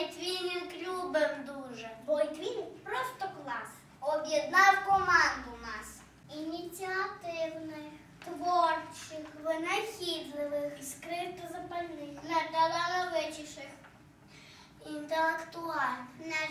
Лайтвінінг любим дуже. Бо просто клас. Об'єднав команду нас. Ініціативних, творчих, винахідливих, скрито запальних, найталановитіших, інтелектуальних. Наш.